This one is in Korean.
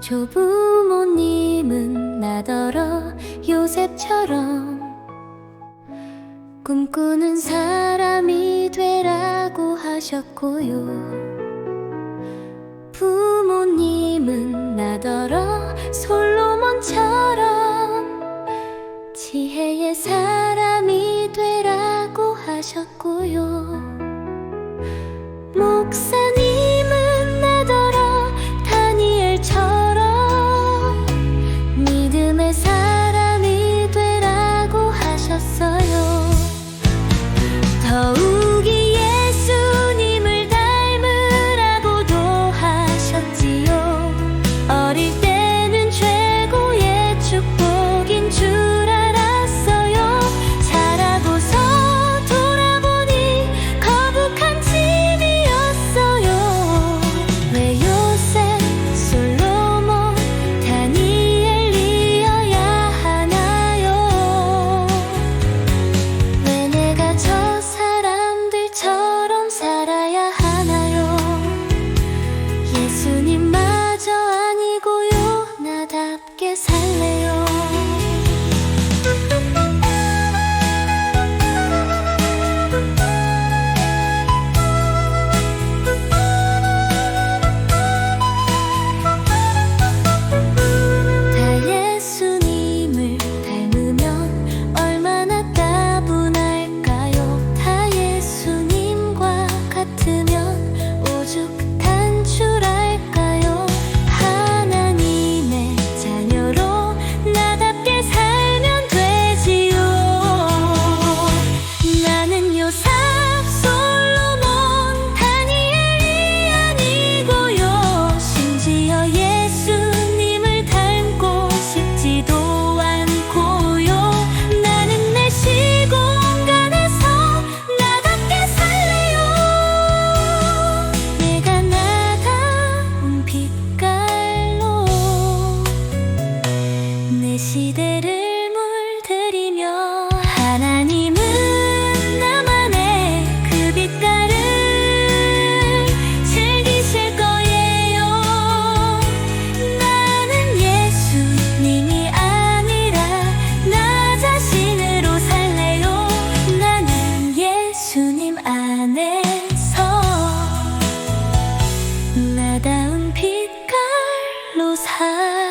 조부모님은 나더러 요셉처럼 꿈꾸는 사람이 되라고 하셨고요. 부모님은 나더러 솔로몬처럼 지혜의 사람이 되라고 하셨고요. 목사 내 시대를 물들이며 하나님은 나만의 그 빛깔을 즐기실 거예요. 나는 예수님이 아니라 나 자신으로 살래요. 나는 예수님 안에서 나다운 빛깔로 살